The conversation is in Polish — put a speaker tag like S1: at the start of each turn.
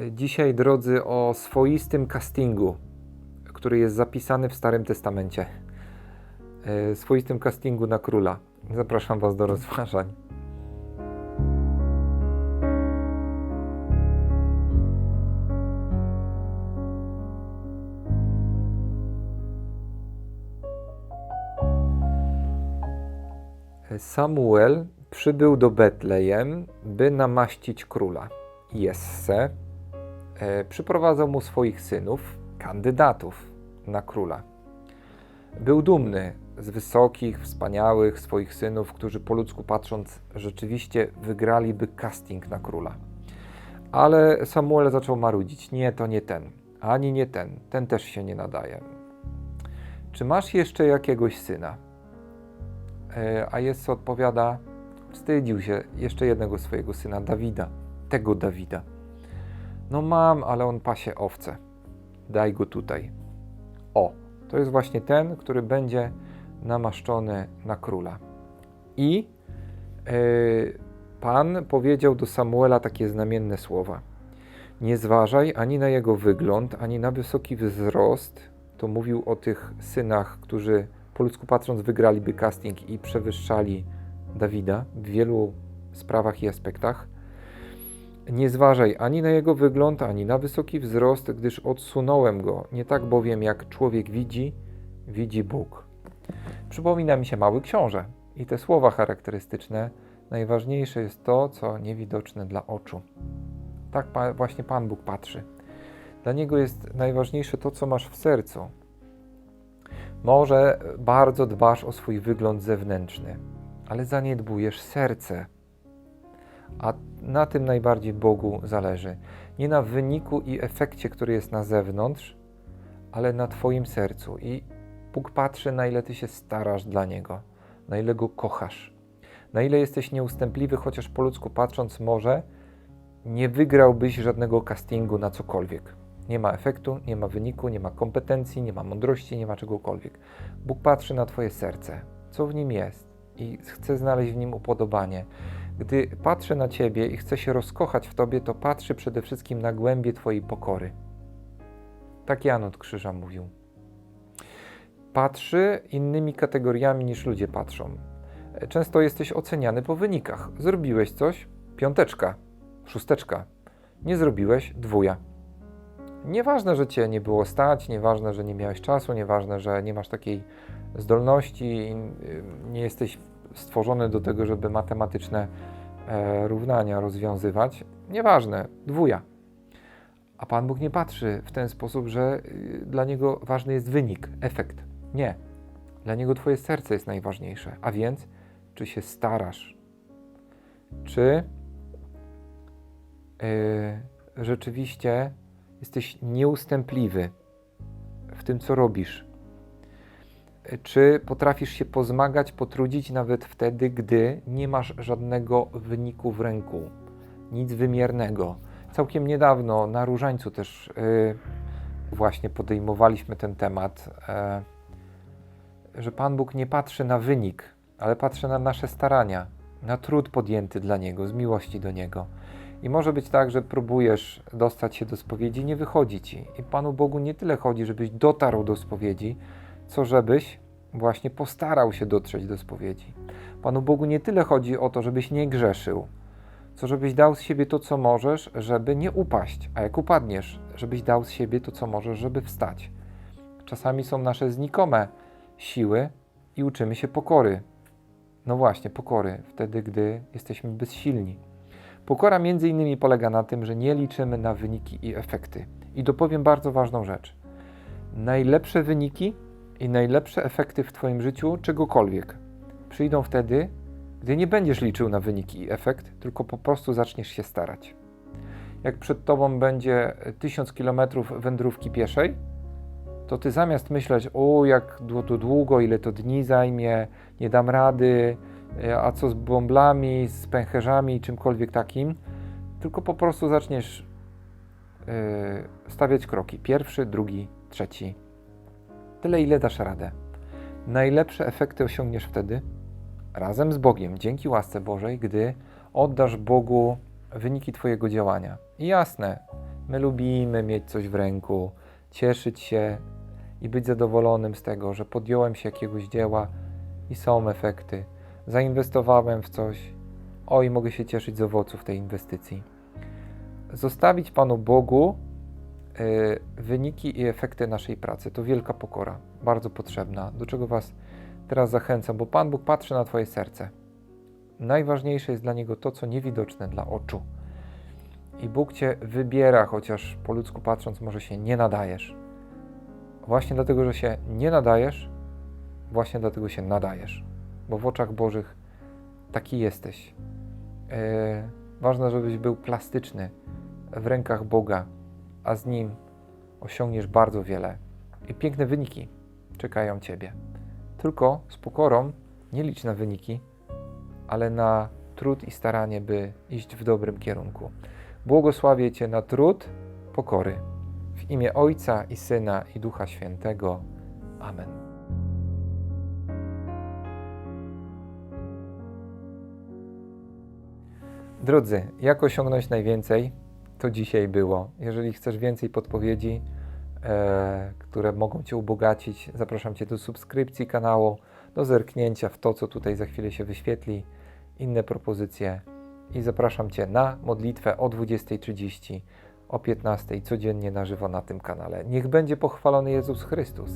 S1: Dzisiaj, drodzy, o swoistym castingu, który jest zapisany w Starym Testamencie. E, Swoistym castingu na króla. Zapraszam Was do rozważań. Samuel przybył do Betlejem, by namaścić króla. Jesse przyprowadzał mu swoich synów, kandydatów na króla. Był dumny z wysokich, wspaniałych swoich synów, którzy po ludzku patrząc rzeczywiście wygraliby casting na króla. Ale Samuel zaczął marudzić: Nie, to nie ten, ani nie ten, ten też się nie nadaje. Czy masz jeszcze jakiegoś syna? E, A Jesse odpowiada: Wstydził się jeszcze jednego swojego syna, Dawida, tego Dawida. No mam, ale on pasie owce. Daj go tutaj. O, to jest właśnie ten, który będzie namaszczony na króla. I e, Pan powiedział do Samuela takie znamienne słowa. Nie zważaj ani na jego wygląd, ani na wysoki wzrost. To mówił o tych synach, którzy po ludzku patrząc wygraliby casting i przewyższali Dawida w wielu sprawach i aspektach. Nie zważaj ani na jego wygląd, ani na wysoki wzrost, gdyż odsunąłem go. Nie tak bowiem, jak człowiek widzi, widzi Bóg. Przypomina mi się mały książę i te słowa charakterystyczne. Najważniejsze jest to, co niewidoczne dla oczu. Tak właśnie Pan Bóg patrzy. Dla Niego jest najważniejsze to, co masz w sercu. Może bardzo dbasz o swój wygląd zewnętrzny, ale zaniedbujesz serce. A na tym najbardziej Bogu zależy. Nie na wyniku i efekcie, który jest na zewnątrz, ale na Twoim sercu. I Bóg patrzy, na ile Ty się starasz dla Niego, na ile Go kochasz, na ile jesteś nieustępliwy, chociaż po ludzku patrząc, może nie wygrałbyś żadnego castingu na cokolwiek. Nie ma efektu, nie ma wyniku, nie ma kompetencji, nie ma mądrości, nie ma czegokolwiek. Bóg patrzy na Twoje serce, co w nim jest i chce znaleźć w nim upodobanie. Gdy patrzy na Ciebie i chce się rozkochać w Tobie, to patrzy przede wszystkim na głębie Twojej pokory. Tak Jan od Krzyża mówił. Patrzy innymi kategoriami niż ludzie patrzą. Często jesteś oceniany po wynikach. Zrobiłeś coś, piąteczka, szósteczka. Nie zrobiłeś, dwuja. Nieważne, że cię nie było stać, nieważne, że nie miałeś czasu, nieważne, że nie masz takiej zdolności, nie jesteś stworzony do tego, żeby matematyczne e, równania rozwiązywać. Nieważne, dwuja. A Pan Bóg nie patrzy w ten sposób, że y, dla Niego ważny jest wynik, efekt. Nie. Dla Niego Twoje serce jest najważniejsze. A więc, czy się starasz? Czy yy, rzeczywiście jesteś nieustępliwy w tym, co robisz? Czy potrafisz się pozmagać, potrudzić nawet wtedy, gdy nie masz żadnego wyniku w ręku, nic wymiernego? Całkiem niedawno na Różańcu też yy, właśnie podejmowaliśmy ten temat, yy, że Pan Bóg nie patrzy na wynik, ale patrzy na nasze starania, na trud podjęty dla Niego, z miłości do Niego. I może być tak, że próbujesz dostać się do spowiedzi, nie wychodzi ci. I Panu Bogu nie tyle chodzi, żebyś dotarł do spowiedzi, co żebyś właśnie postarał się dotrzeć do spowiedzi. Panu Bogu nie tyle chodzi o to, żebyś nie grzeszył, co żebyś dał z siebie to, co możesz, żeby nie upaść, a jak upadniesz, żebyś dał z siebie to, co możesz, żeby wstać. Czasami są nasze znikome siły i uczymy się pokory. No właśnie, pokory, wtedy, gdy jesteśmy bezsilni. Pokora między innymi polega na tym, że nie liczymy na wyniki i efekty. I dopowiem bardzo ważną rzecz. Najlepsze wyniki i najlepsze efekty w Twoim życiu czegokolwiek przyjdą wtedy, gdy nie będziesz liczył na wyniki i efekt, tylko po prostu zaczniesz się starać. Jak przed Tobą będzie tysiąc kilometrów wędrówki pieszej, to Ty zamiast myśleć, o jak to długo, ile to dni zajmie, nie dam rady, a co z bąblami, z pęcherzami, czymkolwiek takim, tylko po prostu zaczniesz yy, stawiać kroki. Pierwszy, drugi, trzeci. Tyle, ile dasz radę. Najlepsze efekty osiągniesz wtedy razem z Bogiem, dzięki łasce Bożej, gdy oddasz Bogu wyniki Twojego działania. I jasne, My lubimy mieć coś w ręku, cieszyć się i być zadowolonym z tego, że podjąłem się jakiegoś dzieła i są efekty. Zainwestowałem w coś, oj, mogę się cieszyć z owoców tej inwestycji. Zostawić Panu Bogu wyniki i efekty naszej pracy to wielka pokora, bardzo potrzebna, do czego Was teraz zachęcam, bo Pan Bóg patrzy na Twoje serce. Najważniejsze jest dla Niego to, co niewidoczne dla oczu. I Bóg Cię wybiera, chociaż po ludzku patrząc może się nie nadajesz. Właśnie dlatego, że się nie nadajesz, właśnie dlatego się nadajesz. Bo w oczach Bożych taki jesteś. Yy, ważne, żebyś był plastyczny w rękach Boga, a z Nim osiągniesz bardzo wiele. I piękne wyniki czekają Ciebie. Tylko z pokorą nie licz na wyniki, ale na trud i staranie, by iść w dobrym kierunku. Błogosławię Cię na trud pokory. W imię Ojca i Syna i Ducha Świętego. Amen. Drodzy, jak osiągnąć najwięcej? To dzisiaj było. Jeżeli chcesz więcej podpowiedzi, e, które mogą Cię ubogacić, zapraszam Cię do subskrypcji kanału, do zerknięcia w to, co tutaj za chwilę się wyświetli, inne propozycje i zapraszam Cię na modlitwę o 20.30, o 15.00 codziennie na żywo na tym kanale. Niech będzie pochwalony Jezus Chrystus.